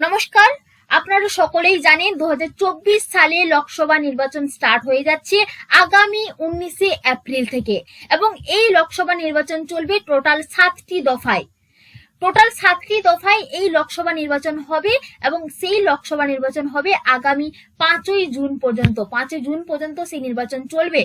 নমস্কার, আপনারা সকলেই জানেন দু হাজার চব্বিশ সালে লোকসভা নির্বাচন স্টার্ট হয়ে যাচ্ছে আগামী উনিশে এপ্রিল থেকে এবং এই লোকসভা নির্বাচন চলবে টোটাল সাতটি দফায়। টোটাল সাতটি দফায় এই লোকসভা নির্বাচন হবে এবং সেই লোকসভা নির্বাচন হবে আগামী পাঁচই জুন পর্যন্ত। পাঁচই জুন পর্যন্ত সেই নির্বাচন চলবে।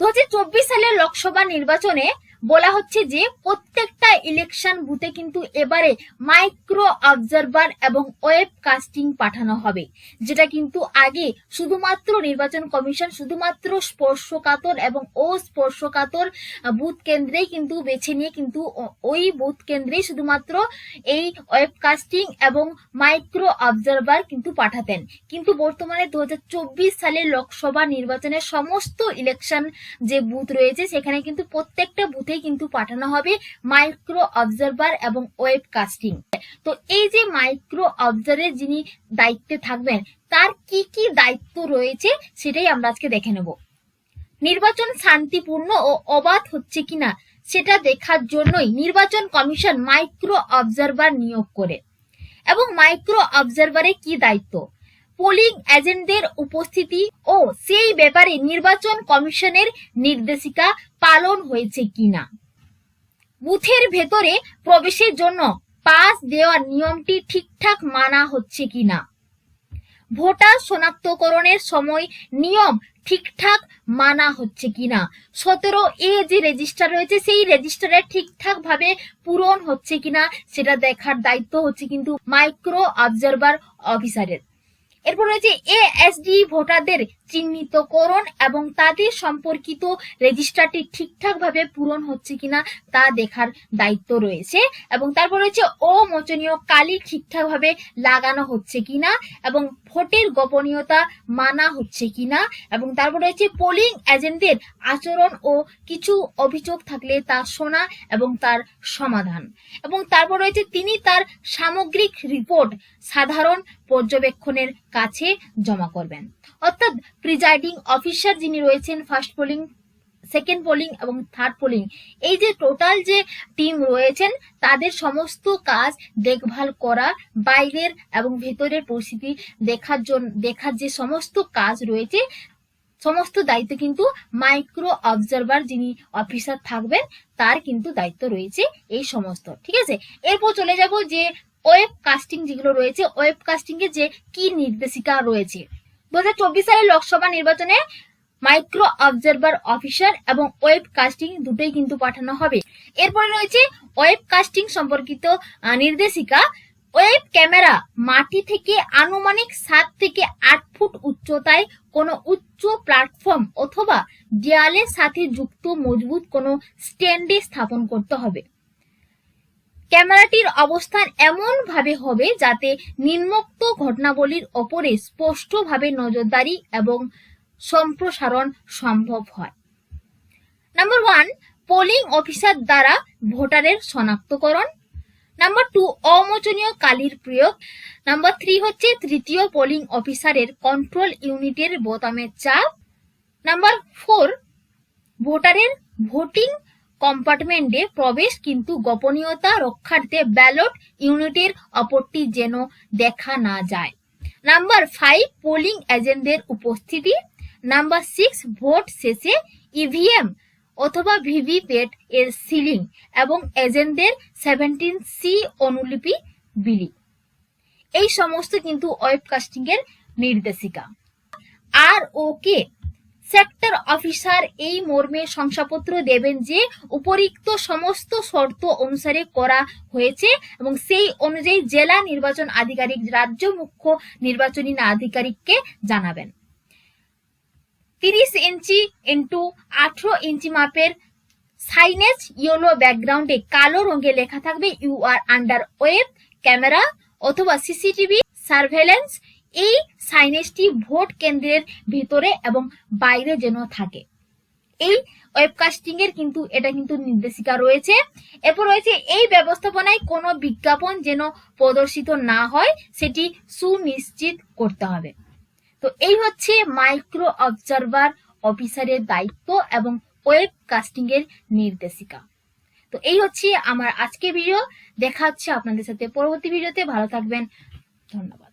দু হাজার চব্বিশ সালের লোকসভা নির্বাচনে বলা হচ্ছে যে প্রত্যেকটা ইলেকশন বুথে কিন্তু এবারে মাইক্রো অবজারভার এবং ওয়েব কাস্টিং পাঠানো হবে। যেটা কিন্তু আগে শুধুমাত্র নির্বাচন কমিশন, শুধুমাত্র স্পর্শকাতর এবং অস্পর্শকাতর বুথ কেন্দ্রেই কিন্তু বেছে নিয়ে কিন্তু ওই বুথ কেন্দ্রেই শুধুমাত্র এই ওয়েব কাস্টিং এবং মাইক্রো অবজারভার কিন্তু পাঠাতেন। কিন্তু বর্তমানে চব্বিশ সালের লোকসভা নির্বাচনের সমস্ত ইলেকশন যে বুথ রয়েছে, সেখানে কিন্তু প্রত্যেকটা বুথেই কিন্তু পাঠানো হবে মাইক্রো অবজারভার এবং ওয়েব কাস্টিং তো এই যে মাইক্রো অবজারের যিনি দায়িত্বে থাকবেন, তার কি কি দায়িত্ব রয়েছে সেটাই আমরা আজকে দেখে নেব। নির্বাচন শান্তিপূর্ণ ও অবাধ হচ্ছে কিনা সেটা দেখার জন্যই নির্বাচন কমিশন মাইক্রো অবজারভার নিয়োগ করে। এবং মাইক্রো অবজারভারে কি দায়িত্ব? পোলিং এজেন্টদের উপস্থিতি ও সেই ব্যাপারে নির্বাচন কমিশনের নির্দেশিকা পালন হয়েছে কিনা? বুথের ভেতরে প্রবেশের জন্য পাস দেওয়ার নিয়মটি ঠিকঠাক মানা হচ্ছে কিনা? ভোটার শনাক্তকরণের সময় নিয়ম ঠিকঠাক মানা হচ্ছে কিনা? সতেরো এ যে রেজিস্টার রয়েছে, সেই রেজিস্টারে ঠিকঠাক ভাবে পূরণ হচ্ছে কিনা, সেটা দেখার দায়িত্ব হচ্ছে কিন্তু মাইক্রো অবজারভার অফিসারের। এরপর রয়েছে এএসডি ভোটারদের চিহ্নিতকরণ এবং তাদের সম্পর্কিত রেজিস্টারটি ঠিকঠাক ভাবে পূরণ হচ্ছে কিনা তা দেখার দায়িত্ব রয়েছে এবং তারপর রয়েছে অমোচনীয় কালি ঠিকঠাক ভাবে লাগানো হচ্ছে কিনা এবং ভোটের গোপনীয়তা মানা হচ্ছে কিনা এবং তারপর রয়েছে পোলিং এজেন্টদের আচরণ ও কিছু অভিযোগ থাকলে তা শোনা এবং তার সমাধান। এবং তারপর রয়েছে তিনি তার সামগ্রিক রিপোর্ট সাধারণ পর্যবেক্ষণের কাছে জমা করবেন। অর্থাৎ প্রিজাইডিং অফিসার যিনি রয়েছেন ফার্স্ট পোলিং সেকেন্ড পোলিং এবং থার্ড পোলিং এই যে টোটাল যে টিম রয়েছেন, তাদের সমস্ত কাজ দেখভাল করা, বাইরের এবং ভেতরের পরিস্থিতি দেখার জন্য দেখার যে সমস্ত কাজ রয়েছে, সমস্ত দায়িত্ব কিন্তু মাইক্রো অবজারভার যিনি অফিসার থাকবেন, তার কিন্তু দায়িত্ব রয়েছে এই সমস্ত। ঠিক আছে? এরপর চলে যাব যে ওয়েব কাস্টিং যেগুলো রয়েছে ওয়েব কাস্টিং এর যে কি নির্দেশিকা রয়েছে। দু সালের লোকসভা নির্বাচনে মাইক্রো অবজারভার অফিসার এবং ওয়েব কাস্টিং দুটোই কিন্তু পাঠানো হবে। এরপরে রয়েছে ওয়েব কাস্টিং সম্পর্কিত নির্দেশিকা। ওয়েব ক্যামেরা মাটি থেকে আনুমানিক সাত থেকে আট ফুট উচ্চতায় কোনো উচ্চ প্ল্যাটফর্ম অথবা দেয়ালের সাথে যুক্ত মজবুত কোনো স্ট্যান্ডে স্থাপন করতে হবে। ক্যামেরাটির অবস্থান এমন ভাবে হবে যাতে নিম্নোক্ত ঘটনাবলীর ওপরে স্পষ্টভাবে নজরদারি এবং সম্প্রসারণ সম্ভব হয়। নাম্বার ওয়ান পোলিং অফিসার দ্বারা ভোটারের শনাক্তকরণ। নাম্বার টু অমোচনীয় কালির প্রয়োগ। নাম্বার থ্রি হচ্ছে তৃতীয় পোলিং অফিসারের কন্ট্রোল ইউনিটের বোতামের চাপ। নাম্বার ফোর ভোটারের ভোটিং কম্পার্টমেন্টে প্রবেশ কিন্তু গোপনীয়তা রক্ষার্থে ব্যালট ইউনিটের অপরটি যেন দেখা না যায়। নাম্বার ফাইভ পোলিং এজেন্টদের উপস্থিতি। নাম্বার সিক্স ভোট শেষে ইভিএম অথবা ভিভিপ্যাট এর সিলিং এবং এজেন্টদের সেভেন্টিন সি অনুলিপি বিলি। এই সমস্ত কিন্তু ওয়েবকাস্টিং এর নির্দেশিকা। আর ওকে সেক্টর অফিসার এই মর্মে শংসাপত্র দেবেন যে উপরিক্ত সমস্ত শর্ত অনুসারে করা হয়েছে এবং সেই অনুযায়ী জেলা নির্বাচন আধিকারিক, রাজ্য মুখ্য নির্বাচনী আধিকারিককে জানাবেন। তিরিশ ইঞ্চি ইন্টু আঠারো ইঞ্চি মাপের সাইনেজ ইয়েলো ব্যাকগ্রাউন্ডে কালো রঙে লেখা থাকবে U R under web camera অথবা সিসিটিভি সার্ভেলেন্স এই সাইনেজটি ভোট কেন্দ্রের ভিতরে এবং বাইরে যেন থাকে। এই ওয়েবকাস্টিং এর কিন্তু এটা কিন্তু নির্দেশিকা রয়েছে। এরপর রয়েছে এই ব্যবস্থাপনায় কোনো বিজ্ঞাপন যেন প্রদর্শিত না হয়, সেটি সুনিশ্চিত করতে হবে। তো এই হচ্ছে মাইক্রো অবজারভার অফিসারের দায়িত্ব এবং ওয়েব কাস্টিং এর নির্দেশিকা। তো এই হচ্ছে আমার আজকে ভিডিও। দেখা হচ্ছে আপনাদের সাথে পরবর্তী ভিডিওতে। ভালো থাকবেন। ধন্যবাদ।